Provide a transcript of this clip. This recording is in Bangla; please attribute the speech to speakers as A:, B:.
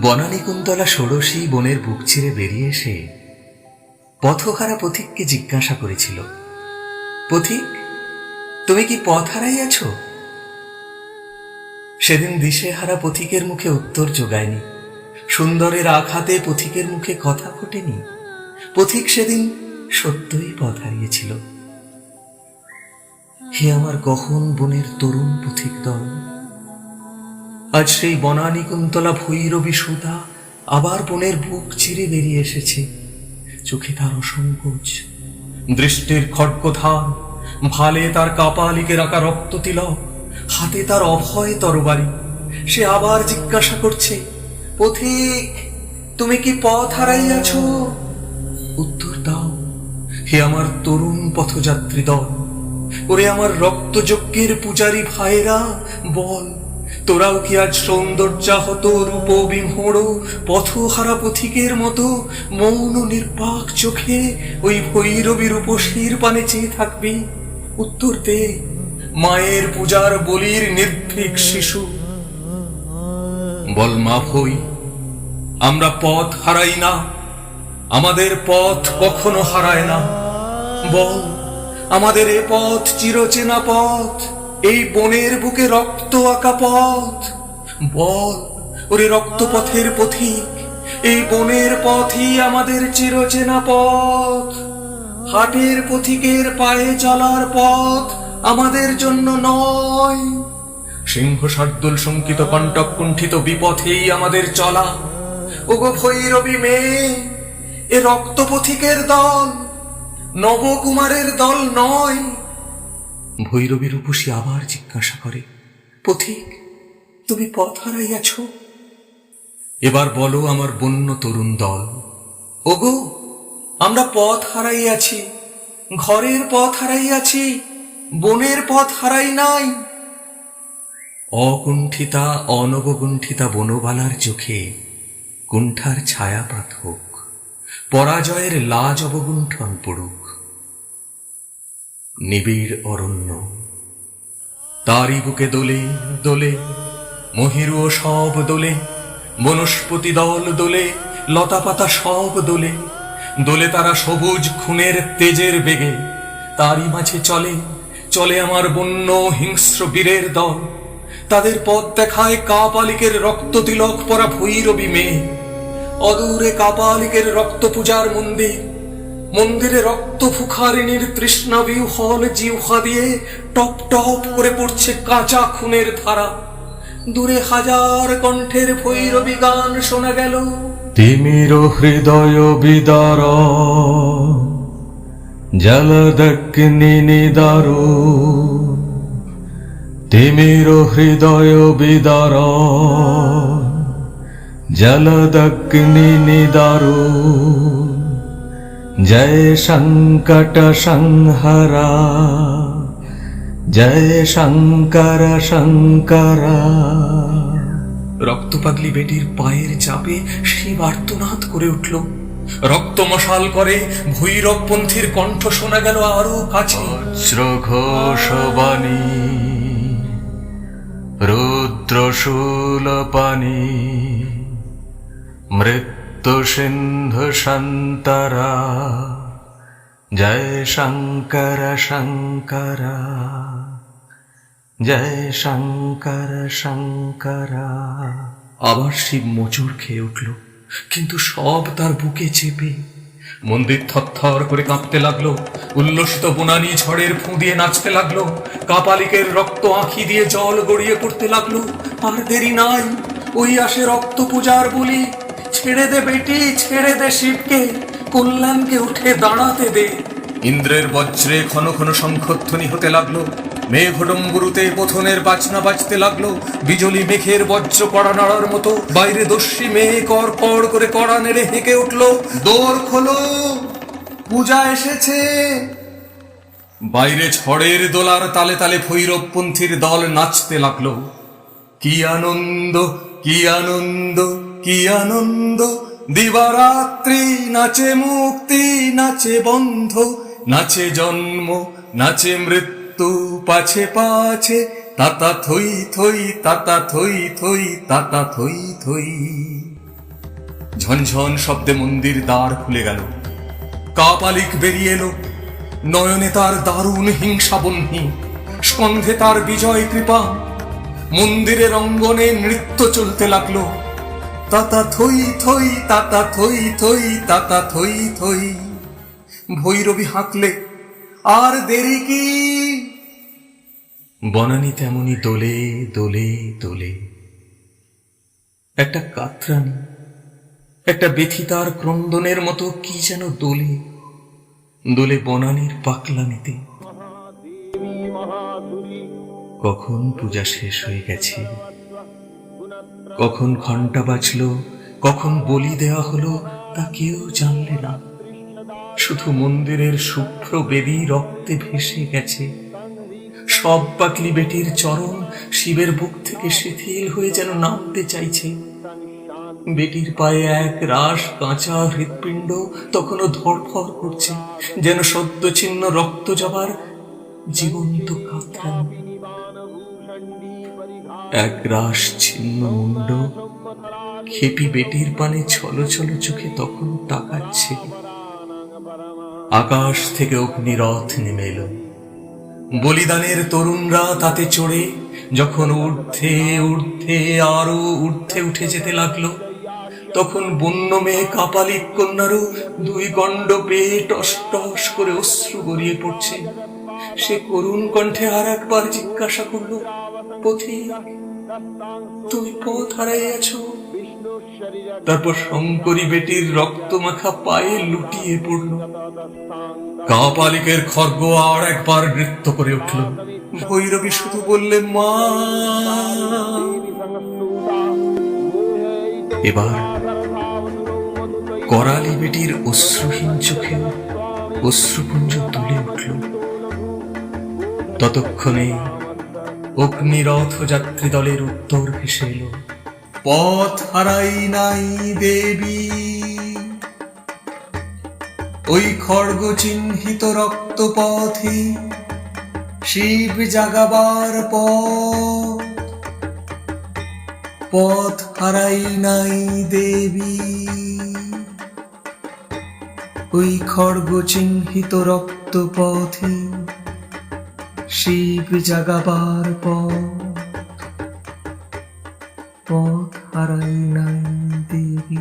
A: বনানী কুন্তলা ষোড়শী বনের বুক ছিঁড়ে বেরিয়ে এসে পথহারা পথিককে জিজ্ঞাসা করেছিল, পথিক, তুমি কি পথ হারাইয়াছ সেদিন দিশেহারা পথিকের মুখে উত্তর যোগায়নি, সুন্দরের আঘাতে পথিকের মুখে কথা ফোটেনি। পথিক সেদিন সত্যই পথ হারিয়েছিল। হে আমার গহন বনের তরুণ পথিক দল আজ সেই বনানী কুন্তলা ভৈরবী সুতা আবার বনের বুক চিরে বেরিয়ে এসেছে। চোখে তার অসংকোচ। দৃষ্টির খড়্গধার, ভালে তার কাপালিকে রাখা রক্ত তিলক, হাতে তার অভয় তরবারি। সে আবার জিজ্ঞাসা করছে পথিক তুমি কি পথ হারাইয়াছ? উত্তর দাও, হে আমার তরুণ পথযাত্রী দল, ওরে আমার রক্তযজ্ঞের পূজারী ভাইরা বল। তোরাও কি আজ সৌন্দর্যাহত রূপ বিমোড় পথহারা পথিকের মতো মৌন নির্বাক চোখে ওই ভৈরবী রূপসীর পানে চেয়ে থাকবি? উত্তর দে, মায়ের পূজার বলির নির্ভীক শিশু। বল মা ভই, আমরা পথ হারাই না, আমাদের পথ কখনো হারায় না। বল, আমাদের এ পথ চিরচেনা পথ এই বনের বুকে রক্ত আঁকা পথ। বল, ওরে রক্তপথের পথিক, এই বনের পথই আমাদের চিরচেনা পথ। হাটের পথিকের পায়ে চলার পথ আমাদের জন্য নয়। সিংহ শার্দুল শঙ্কিত কণ্টক কুণ্ঠিত বিপথেই আমাদের চলা। ওগো ভৈরবী মেয়ে, এ রক্তপথিকের দল নবকুমারের দল নয়। ভৈরবী রূপসী আবার জিজ্ঞাসা করে, পথিক, তুমি পথ হারাইয়াছ? এবার বলো আমার বন্য তরুণ দল। ওগো, আমরা পথ হারাইয়াছি, ঘরের পথ হারাইয়াছি, বনের পথ হারাই নাই। অকুণ্ঠিতা অনবগুণ্ঠিতা বনবালার চোখে কুণ্ঠার ছায়া পাথক, পরাজয়ের লাজ অবগুণ্ঠন পড়ুক। নিবিড় অরণ্য। তারই বুকে দোলে দোলে মহিরুও সব দোলে, বনস্পতি দল দোলে, লতাপাতা সব দোলে দোলে তারা সবুজ খুনের তেজের বেগে, তারই মাঝে চলে চলে আমার বন্য হিংস্র বীরের দল। তাদের পথ দেখায় কাপালিকের রক্ত তিলক পরা ভৈরবী মেয়ে। অদূরে কাপালিকের রক্ত পূজার মন্দির মন্দিরে রক্ত ফুখারিণীর তৃষ্ণা বিহল জিহ্বা দিয়ে টপ টপ করে পড়ছে কাঁচা খুনের ধারা। দূরে হাজার কণ্ঠের ভৈরবী গান শোনা গেল।
B: তিমির হৃদয় বিদার জলদগ্নি নিদার। তিমির হৃদয় বিদার জলদগ্নি নিদার। জয় সংকট সংহরা জয় শঙ্কর শঙ্করা
A: রক্তপাগলি বেটির পায়ের চাপে শিব আর্তনাদ করে উঠল। রক্ত মশাল করে ভৈরবপন্থীর কণ্ঠ শোনা গেল আরও কাছে।
B: বজ্রঘোষবাণী রুদ্রশূলপানি মৃত্যু সিন্ধু সন্তরা, জয় শঙ্কর শঙ্করা, জয় শঙ্কর শঙ্করা।
A: আবার শিব মোচড় খেয়ে উঠল, কিন্তু সব তার বুকে চেপে। মন্দির থরথর করে কাঁপতে লাগল, উল্লসিত বোনানি ঝড়ের ফুঁ দিয়ে নাচতে লাগল, কাপালিকের রক্ত আঁখি দিয়ে জল গড়িয়ে পড়তে লাগল। আর দেরি নাই, ওই আসে রক্ত পূজার বলি। ছেড়ে দে বেটি, ছেড়ে দে শিবকে। কল্যাণকে উঠে দাঁড়াতে দে। ইন্দ্রের বজ্রে ঘন ঘন শঙ্খধ্বনি হতে লাগল। মেঘডম্বরুতে পথনের বাজনা বাজতে লাগল। বিজলি মেঘের বজ্র কড়া নাড়ার মতো। বাইরে দস্যি মেয়ে কর কর করে কড়া নেড়ে হেঁকে উঠল। দোর খোলো, পূজা এসেছে। বাইরে ঝড়ের দোলার তালে তালে ভৈরবপন্থীর দল নাচতে লাগল। কি আনন্দ কি আনন্দ কি আনন্দ? দিবারাত্রি নাচে মুক্তি, নাচে বন্ধ, নাচে জন্ম, নাচে মৃত্যু, পাছে পাছে। তাতা থই থই, তাতা থই থই, তাতা থই থই। ঝনঝন শব্দে মন্দির দ্বার খুলে গেল। কাপালিক বেরিয়ে এলো। নয়নে তার দারুণ হিংসা বহ্নি স্কন্ধে তার বিজয় কৃপা। মন্দিরের অঙ্গনে নৃত্য চলতে লাগল। তাতা থই থই, তাতা থই থই, তাতা থই থই। ভৈরবী হাঁকলে, আর দেরি কি? বনানী তেমনি দোলে দোলে দোলে। একটা কাতরানি, একটা ব্যথিতার ক্রন্দনের মতো কি যেন দোলে। দোলে বনানীর পাকলানিতে কখন পূজা শেষ হয়ে গেছে? কখন ঘণ্টা বাজলো? কখন বলি দেওয়া হলো তা কেউ জানলে না। শুধু মন্দিরের শুভ্র বেদি রক্তে ভেসে গেছে। সব পাকলি বেটির চরণ শিবের বুক থেকে শিথিল হয়ে যেন নামতে চাইছে। বেটির পায়ে এক রাস কাঁচা হৃৎপিণ্ড তখনও ধরফর করছে, যেন সদ্য ছিন্ন রক্ত যাবার জীবন্ত কাতরান। এক রাস ছিন্ন মুন্ড। খেপি বেটির পানে ছলো ছলো চোখে তখন তাকাচ্ছে। আকাশ থেকে অগ্নিরথ নেমে এলো। বলিদানের তরুণরা তাতে চড়ে, যখন ঊর্ধ্বে ঊর্ধ্বে আরও ঊর্ধ্বে উঠে যেতে লাগল, তখন বন্য মেয়ে কাপালিক কন্যারও দুই গণ্ড পেয়ে টস টস করে অশ্রু গড়িয়ে পড়ছে। সে করুণ কণ্ঠে আর একবার জিজ্ঞাসা করল পথিক তুমি পথ হারাইয়াছ। তারপর শঙ্করী বেটির রক্ত মাখা পায়ে লুটিয়ে পড়ল। কাপালিকের খর্গ আর একবার নৃত্য করে উঠল। ভৈরবী শুধু বললে, মা। এবার করালি বেটির অশ্রুহীন চোখে অশ্রুপুঞ্জ তুলে উঠল। ততক্ষণে অগ্নিরথ যাত্রী দলের উত্তর ভেসে এলো। পথ হারাই নাই দেবী। ওই খড়গ চিহ্নিত রক্ত পথে শিব জাগাবার পথ। পথ হারাই নাই দেবী। ওই খড়গ চিহ্নিত রক্ত পথে শিব জাগাবার পথ পথ হারাই নাই দেবী।